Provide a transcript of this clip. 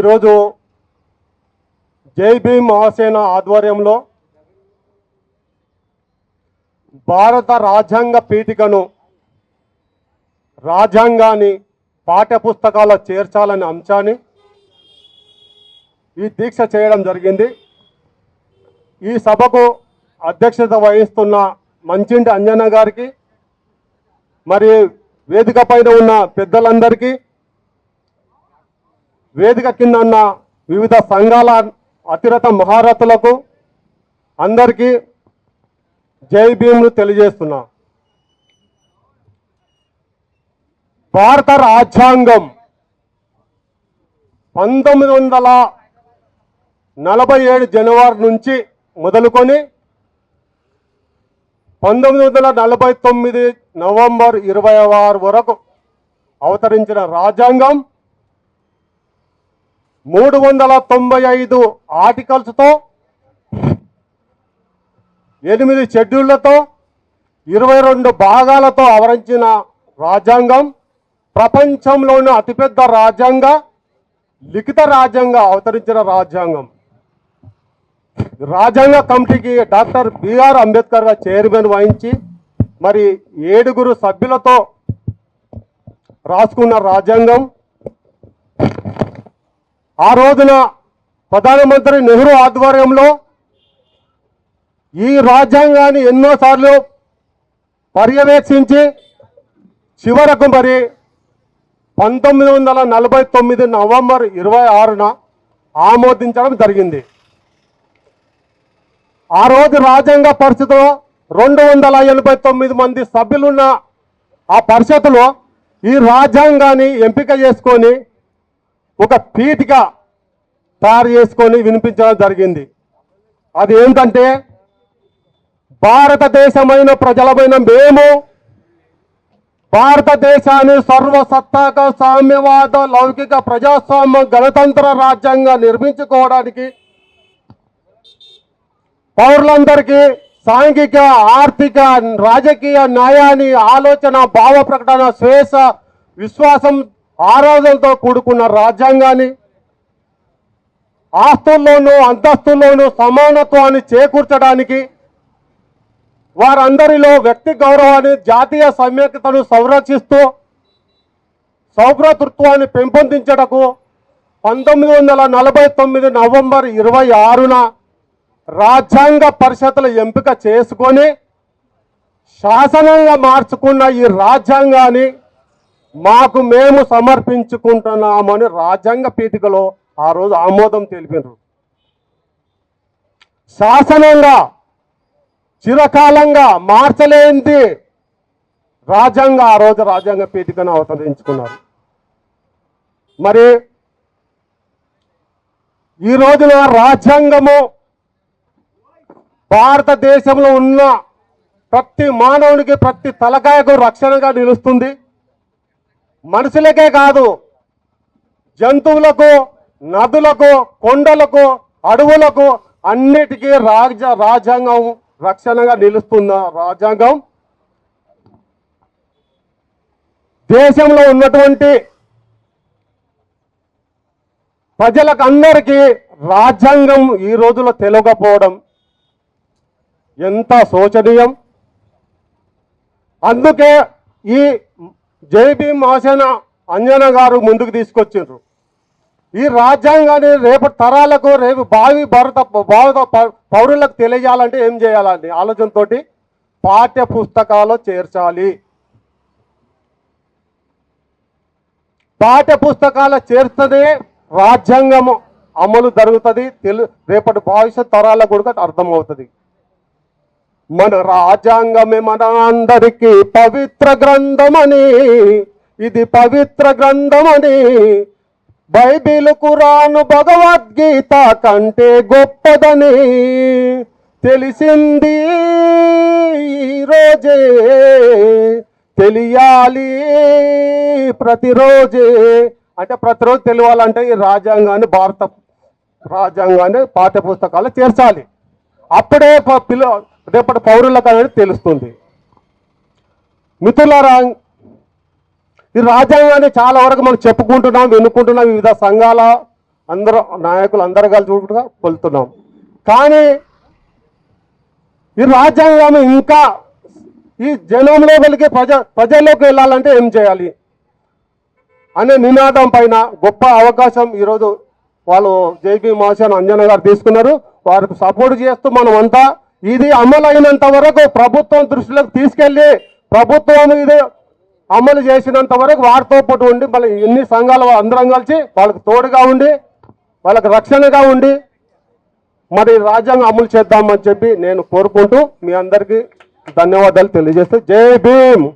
ఈరోజు జై భీమ్ మహాసేన ఆధ్వర్యంలో భారత రాజ్యాంగ పీఠికను రాజ్యాంగాన్ని పాఠ్యపుస్తకాల్లో చేర్చాలనే అంశాన్ని ఈ దీక్ష చేయడం జరిగింది. ఈ సభకు అధ్యక్షత వహిస్తున్న మంచింటి అంజన గారికి మరి వేదిక పైన ఉన్న పెద్దలందరికీ వేదిక కింద ఉన్న వివిధ సంఘాల అతిరత మహారథులకు అందరికీ జై భీములు తెలియజేస్తున్నా. భారత రాజ్యాంగం పంతొమ్మిది వందల నలభై ఏడు జనవరి నుంచి మొదలుకొని పంతొమ్మిది వందల నలభై తొమ్మిది నవంబర్ ఇరవై ఆరు వరకు అవతరించిన రాజ్యాంగం మూడు వందల తొంభై ఐదు ఆర్టికల్స్తో ఎనిమిది షెడ్యూళ్ళతో ఇరవై రెండు భాగాలతో ఆవరించిన రాజ్యాంగం ప్రపంచంలోని అతిపెద్ద రాజ్యాంగ లిఖిత రాజ్యాంగం అవతరించిన రాజ్యాంగం. రాజ్యాంగ కమిటీకి డాక్టర్ బిఆర్ అంబేద్కర్ గారు చైర్మన్ వహించి మరి ఏడుగురు సభ్యులతో రాసుకున్న రాజ్యాంగం ఆ రోజున ప్రధానమంత్రి నెహ్రూ ఆధ్వర్యంలో ఈ రాజ్యాంగాన్ని ఎన్నోసార్లు పర్యవేక్షించి చివరకు మరి పంతొమ్మిది వందల నలభై తొమ్మిది నవంబర్ ఇరవై ఆరున ఆమోదించడం జరిగింది. ఆ రోజు రాజ్యాంగ పరిషత్లో రెండు వందల ఎనభై తొమ్మిది మంది సభ్యులున్న ఆ పరిషత్తులో ఈ రాజ్యాంగాన్ని ఎంపిక చేసుకొని ఒక పీఠిక తయారు చేసుకొని వినిపించడం జరిగింది. అది ఏంటంటే భారతదేశమైన ప్రజలమైన మేము భారతదేశాన్ని సర్వసత్తాక సామ్యవాద లౌకిక ప్రజాస్వామ్య గణతంత్ర రాజ్యాంగం నిర్మించుకోవడానికి పౌరులందరికీ సాంఘిక ఆర్థిక రాజకీయ న్యాయాన్ని ఆలోచన భావ ప్రకటన స్వేచ్ఛ విశ్వాసం ఆరాధనతో కూడుకున్న రాజ్యాంగాన్ని ఆస్తుల్లోనూ అంతస్తుల్లోనూ సమానత్వాన్ని చేకూర్చడానికి వారందరిలో వ్యక్తి గౌరవాన్ని జాతీయ సమైక్యతను సంరక్షిస్తూ సౌభ్రతృత్వాన్ని పెంపొందించటకు పంతొమ్మిది వందల నలభై తొమ్మిది నవంబర్ ఇరవై ఆరున రాజ్యాంగ పరిషత్ల ఎంపిక చేసుకొని శాసనంగా మార్చుకున్న ఈ రాజ్యాంగాన్ని మాకు మేము సమర్పించుకుంటున్నామని రాజ్యాంగ పీఠికలో ఆ రోజు ఆమోదం తెలిపినారు. శాసనంగా చిరకాలంగా మార్చలేనిది రాజ్యాంగ ఆ రోజు రాజ్యాంగ పీఠికను అవతరించుకున్నారు. మరి ఈ రోజున రాజ్యాంగము భారతదేశంలో ఉన్న ప్రతి మానవునికి ప్రతి తలకాయకు రక్షణగా నిలుస్తుంది. మనుషులకే కాదు జంతువులకు నదులకు కొండలకు అడవులకు అన్నిటికీ రాజ రాజ్యాంగం రక్షణగా నిలుస్తున్న రాజ్యాంగం. దేశంలో ఉన్నటువంటి ప్రజలకు అందరికీ రాజ్యాంగం ఈ రోజులో తెలియకపోవడం ఎంత శోచనీయం. అందుకే ఈ జేబీ మాసన అంజన గారు ముందుకు తీసుకొచ్చిండ్రు. ఈ రాజ్యాంగాన్ని రేపు తరాలకు రేపు భావి భారత భారత పౌరులకు తెలియజేయాలంటే ఏం చేయాలని ఆలోచనతో పాఠ్య పుస్తకాలు చేర్చాలి. పాఠ్య పుస్తకాలు చేర్చదే రాజ్యాంగం అమలు జరుగుతుంది. తెలు రేపటి భవిష్యత్ తరాలకు కూడా అర్థమవుతుంది. మన రాజ్యాంగమే మన అందరికీ పవిత్ర గ్రంథమని. ఇది పవిత్ర గ్రంథమని. బైబిల్ కురాను భగవద్గీత కంటే గొప్పదని తెలిసింది ఈరోజే తెలియాలి ప్రతిరోజే. అంటే ప్రతిరోజు తెలియాలంటే ఈ రాజ్యాంగాన్ని భారత రాజ్యాంగాన్ని పాఠ్య పుస్తకాలు చేర్చాలి. అప్పుడే ప- పిల్ల రేపటి పౌరులకు అనేది తెలుస్తుంది. మిత్రులారా ఈ రాజ్యాంగాన్ని చాలా వరకు మనం చెప్పుకుంటున్నాం వినుకుంటున్నాం వివిధ సంఘాల అందరూ నాయకులు అందరూ కలిసి చూపుగా కొలుతున్నాం కానీ ఈ రాజ్యాంగం ఇంకా ఈ జనంలో వెలిగే ప్రజ ప్రజల్లోకి వెళ్ళాలంటే ఏం చేయాలి? అనే నినాదం పైన గొప్ప అవకాశం ఈరోజు వాళ్ళు జేపీ మహాశయ అంజన గారు తీసుకున్నారు. వారికి సపోర్ట్ చేస్తూ మనమంతా ఇది అమలైనంత వరకు ప్రభుత్వం దృష్టిలోకి తీసుకెళ్ళి ప్రభుత్వం ఇది అమలు చేసినంత వరకు వారితో పాటు ఉండి మళ్ళీ ఎన్ని సంఘాలు అందరం కలిసి వాళ్ళకి తోడుగా ఉండి వాళ్ళకి రక్షణగా ఉండి మరి రాజ్యాంగం అమలు చేద్దామని చెప్పి నేను కోరుకుంటూ మీ అందరికీ ధన్యవాదాలు తెలియజేస్తూ జై భీమ్.